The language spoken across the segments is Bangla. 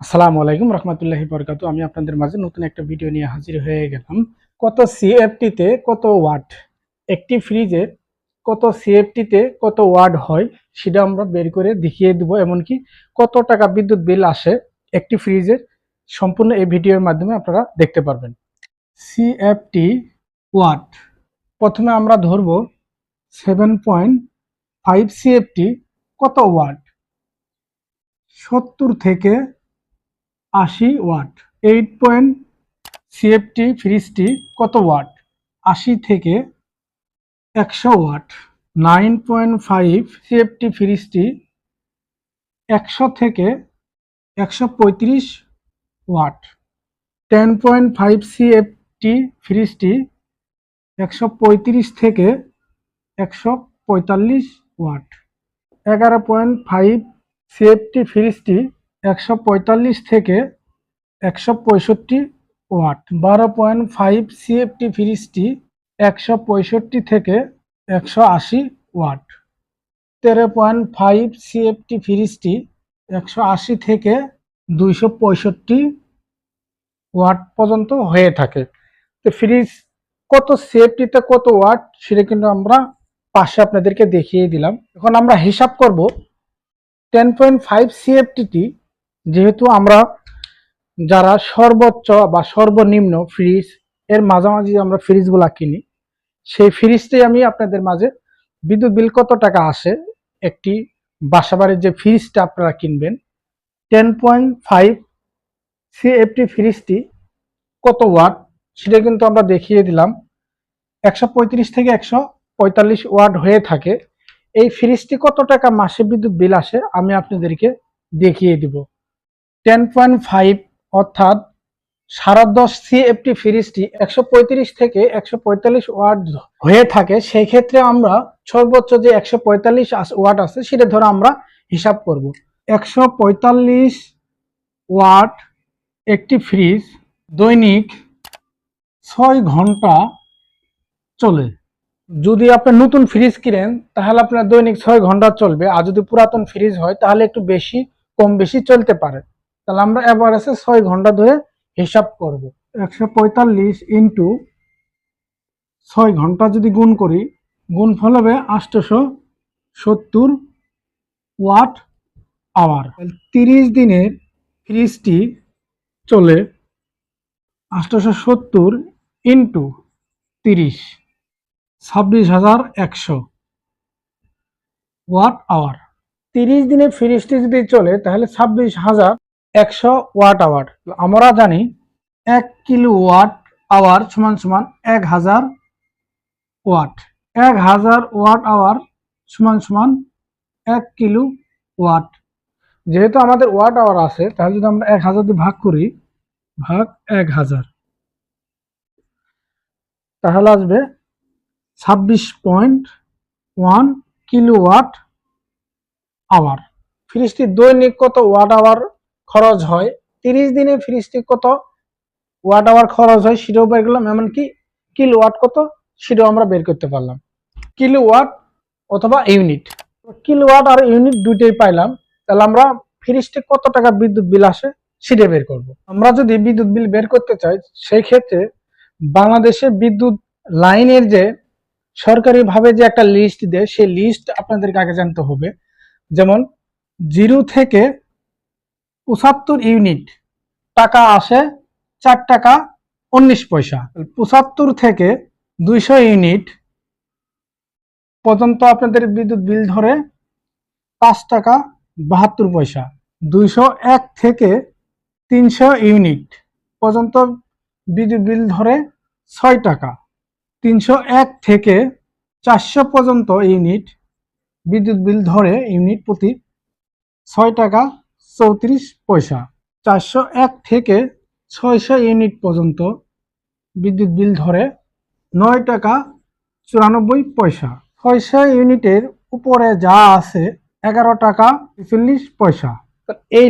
আসসালামু আলাইকুম রহমতুল্লাহি বরকাতু। আমি আপনাদের মাঝে নতুন একটা ভিডিও নিয়ে হাজির হয়ে গেলাম। কত সিএফটিতে কত ওয়াট? একটি ফ্রিজে কত সিএফটিতে কত ওয়াট হয় সেটা আমরা বের করে দেখিয়ে দেবো। এমনকি কত টাকা বিদ্যুৎ বিল আসে একটি ফ্রিজের সম্পূর্ণ এই ভিডিওর মাধ্যমে আপনারা দেখতে পারবেন। CFT watt. প্রথমে আমরা ধরবো সেভেন পয়েন্ট ফাইভ সিএফটি কত ওয়াট? সত্তর থেকে আশি ওয়াট। এইট পয়েন্ট সিএফটি ফ্রিজটি কত ওয়াট? আশি থেকে একশো watt. Nine point five CFT ফ্রিজটি একশো থেকে একশো পঁয়ত্রিশ watt. Ten point five CFT ফ্রিজটি একশো পঁয়ত্রিশ থেকে একশো পঁয়তাল্লিশ ওয়াট। এগারো পয়েন্ট ফাইভ সিএফটি ফ্রিজটি একশো পঁয়তাল্লিশ থেকে একশো পঁয়ষট্টি ওয়াট, বারো পয়েন্ট ফাইভ সিএফটি ফ্রিজটি একশো পঁয়ষট্টি থেকে একশো আশি ওয়াট, তেরো পয়েন্ট ফাইভ সিএফটি ফ্রিজটি একশো আশি থেকে দুইশো পঁয়ষট্টি ওয়াট পর্যন্ত হয়ে থাকে। তো ফ্রিজ কত সিএফটিতে কত ওয়াট সেটা কিন্তু আমরা পাশে আপনাদেরকে দেখিয়ে দিলাম। এখন আমরা হিসাব করব। টেন পয়েন্ট ফাইভ সিএফটিটি যেহেতু আমরা যারা সর্বোচ্চ বা সর্বনিম্ন ফ্রিজ এর মাঝামাঝি আমরা ফ্রিজগুলা কিনি, সেই ফ্রিজটাই আমি আপনাদের মাঝে বিদ্যুৎ বিল কত টাকা আসে? একটি বাসাবাড়ির যে ফ্রিজটা আপনারা কিনবেন টেন পয়েন্ট ফাইভ সিএফটি ফ্রিজটি কত ওয়াট সেটা কিন্তু আমরা দেখিয়ে দিলাম। একশো পঁয়ত্রিশ থেকে একশো পঁয়তাল্লিশ ওয়াট হয়ে থাকে। এই ফ্রিজটি কত টাকা মাসে বিদ্যুৎ বিল আসে? আমি আপনাদেরকে দেখিয়ে দিব। টেন পয়েন্ট ফাইভ অর্থাৎ সারা দশ সিএফটি ফ্রিজটি একশো পঁয়ত্রিশ থেকে একশো পঁয়তাল্লিশ ওয়াট হয়ে থাকে সেই ক্ষেত্রে আমরা সর্বোচ্চ যে একশো পঁয়তাল্লিশ ওয়াট আছে সেটা ধরে আমরা হিসাব করব। একশো পঁয়তাল্লিশ ওয়াট একটি ফ্রিজ দৈনিক ছয় ঘণ্টা চলে। যদি আপনি নতুন ফ্রিজ কিনেন, তাহলে আপনার দৈনিক ছয় ঘণ্টা চলবে, আর যদি পুরাতন ফ্রিজ হয়, তাহলে একটু বেশি, কম বেশি চলতে পারে। তাহলে আমরা এভারেজে ছয় ঘণ্টা ধরে হিসাব করব। একশো পঁয়তাল্লিশ ইন্টু ছয় ঘণ্টা যদি গুণ করি গুণ ফল হবে আটশোশো সত্তর ওয়াট আওয়ার তিরিশ দিনের ফ্রিজটি চলে আটশোশো সত্তর ইন্টু তিরিশ ছাব্বিশ হাজার একশো ওয়াট আওয়ার তিরিশ দিনের ফ্রিজটি যদি চলে তাহলে ছাব্বিশ হাজার একশো ওয়াট আওয়ার। আমরা জানি এক কিলো ওয়াট আওয়ার সমান সমান এক হাজার ওয়াট। এক হাজার ওয়াট আওয়ার সমান সমান এক কিলো ওয়াট। যেহেতু আমাদের ওয়াট আওয়ার আছে, তাহলে যদি আমরা এক হাজার দিয়ে ভাগ করি, ভাগ এক হাজার। তাহলে আসবে ছাব্বিশ point one kilowatt hour. ফ্রিজটি দৈনিক কত ওয়াট আওয়ার? খরচ হয়। তিরিশ দিনে ফ্রিজটি কত? ওয়াট আওয়ার খরচ হয়, সেটাও বের করলাম। এমনকি কিলো ওয়াট কত? সেটাও আমরা বের করতে পারলাম। কিলো ওয়াট অথবা ইউনিট কিলো ওয়াট আর ইউনিট দুইটাই পাইলাম। তাহলে আমরা ফ্রিজটি কত টাকা বিদ্যুৎ বিল আসে, সেটা বের করব। আমরা যদি বিদ্যুৎ বিল বের করতে চাই সেই ক্ষেত্রে বাংলাদেশে বিদ্যুৎ লাইনের যে সরকারিভাবে যে একটা লিস্ট দেয়, সেই লিস্ট আপনাদেরকে আগে জানতে হবে। যেমন জিরো থেকে পঁচাত্তর ইউনিট টাকা আসে চার টাকা উনিশ পয়সা। পঁচাত্তর থেকে দুইশো ইউনিট পর্যন্ত আপনাদের বিদ্যুৎ বিল ধরে পাঁচ টাকা বাহাত্তর পয়সা। দুইশো এক থেকে তিনশো ইউনিট পর্যন্ত বিদ্যুৎ বিল ধরে ছয় টাকা। তিনশো এক থেকে চারশো পর্যন্ত ইউনিট বিদ্যুৎ বিল ধরে ইউনিট প্রতি ছয় টাকা চৌত্রিশ পয়সা। চারশো এক থেকে ছয়শো ইউনিট পর্যন্ত বিদ্যুৎ বিল ধরে নয় টাকা চুরানব্বই পয়সা। ছয়শো ইউনিটের উপরে যা আছে এগারো টাকা চল্লিশ পয়সা। এই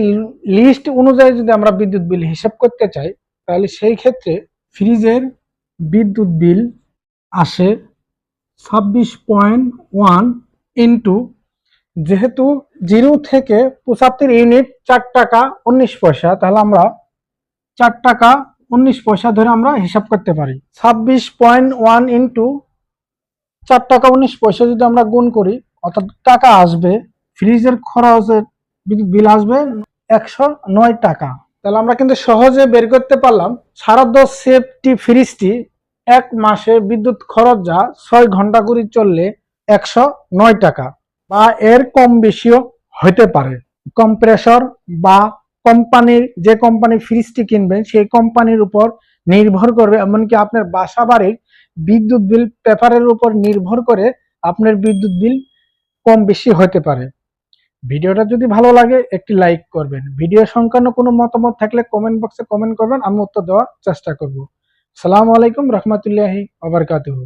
লিস্ট অনুযায়ী যদি আমরা বিদ্যুৎ বিল হিসাব করতে চাই, তাহলে সেই ক্ষেত্রে ফ্রিজের বিদ্যুৎ বিল আসে ছাব্বিশ পয়েন্ট ওয়ান ইন্টু যেহেতু জিরো থেকে পঁচাত্তর ইউনিট চার টাকা উনিশ পয়সা, তাহলে আমরা চার টাকা উনিশ পয়সা ধরে আমরা হিসাব করতে পারি। ছাব্বিশ পয়েন্ট ওয়ান ইন্টু চার টাকা উনিশ পয়সা যদি আমরা গুণ করি, অর্থাৎ টাকা আসবে, ফ্রিজের খরচের বিল আসবে একশো নয় টাকা। তাহলে আমরা কিন্তু সহজে বের করতে পারলাম সারাদ্য সেফটি ফ্রিজটি এক মাসে বিদ্যুৎ খরচ যা ছয় ঘণ্টা করে চললে একশো নয় টাকা। বা এর কম বেশিও হতে পারে। কম্প্রেসর বা কোম্পানির যে কোম্পানি ফ্রিজটি কিনবেন, সেই কোম্পানির উপর নির্ভর করবে, এমনকি আপনার বাসা বাড়ির বিদ্যুৎ বিল পেপারের উপর নির্ভর করে আপনার বিদ্যুৎ বিল কম বেশি হতে পারে। ভিডিওটা যদি ভালো লাগে, একটি লাইক করবেন। ভিডিও সংক্রান্ত কোনো মতামত থাকলে কমেন্ট বক্সে কমেন্ট করবেন, আমি উত্তর দেওয়ার চেষ্টা করব। সালামু আলাইকুম রহমতুল্লাহি আবরকাতুহু